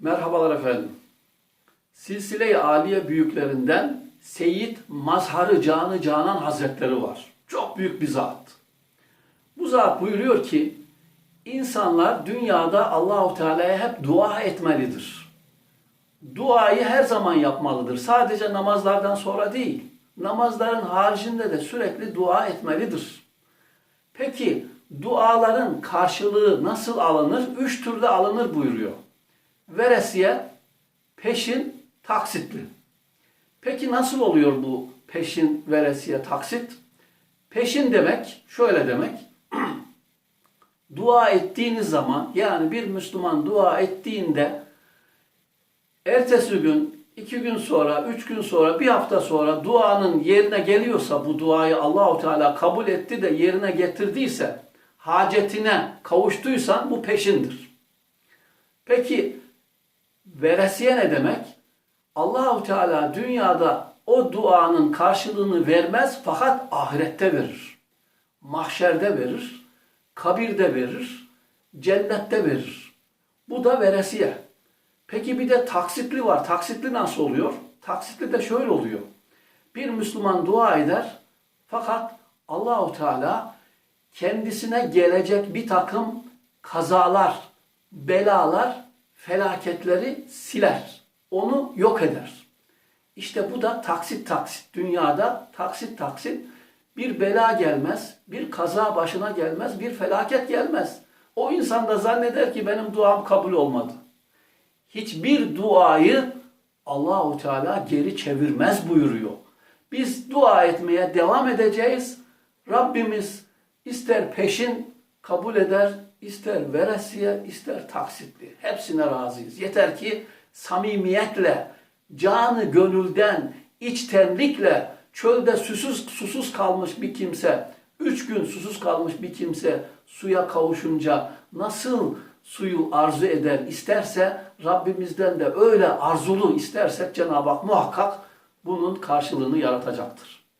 Merhabalar efendim. Silsile-i Aliye büyüklerinden Seyyid Mazharı Canı Canan Hazretleri var. Çok büyük bir zat. Bu zat buyuruyor ki insanlar dünyada Allahu Teala'ya hep dua etmelidir. Duayı her zaman yapmalıdır. Sadece namazlardan sonra değil. Namazların haricinde de sürekli dua etmelidir. Peki duaların karşılığı nasıl alınır? Üç türde alınır buyuruyor. Veresiye, peşin, taksitli. Peki nasıl oluyor bu peşin, veresiye, taksit? Peşin demek, şöyle demek. dua ettiğiniz zaman, yani bir Müslüman dua ettiğinde, ertesi gün, iki gün sonra, üç gün sonra, bir hafta sonra duanın yerine geliyorsa, bu duayı Allahu Teala kabul etti de yerine getirdiyse, hacetine kavuştuysan bu peşindir. Peki veresiye ne demek? Allahu Teala dünyada o duanın karşılığını vermez fakat ahirette verir. Mahşerde verir, kabirde verir, cennette verir. Bu da veresiye. Peki bir de taksitli var. Taksitli nasıl oluyor? Taksitli de şöyle oluyor. Bir Müslüman dua eder fakat Allahu Teala kendisine gelecek bir takım kazalar, belalar, felaketleri siler. Onu yok eder. İşte bu da taksit taksit. Dünyada taksit taksit bir bela gelmez, bir kaza başına gelmez, bir felaket gelmez. O insan da zanneder ki benim duam kabul olmadı. Hiçbir duayı Allahu Teala geri çevirmez buyuruyor. Biz dua etmeye devam edeceğiz. Rabbimiz ister peşin kabul eder, ister veresiye, ister taksitli. Hepsine razıyız. Yeter ki samimiyetle, canı gönülden, içtenlikle, çölde susuz, susuz kalmış bir kimse, üç gün susuz kalmış bir kimse suya kavuşunca nasıl suyu arzu eder isterse Rabbimizden de öyle arzulu istersek Cenab-ı Hak muhakkak bunun karşılığını yaratacaktır.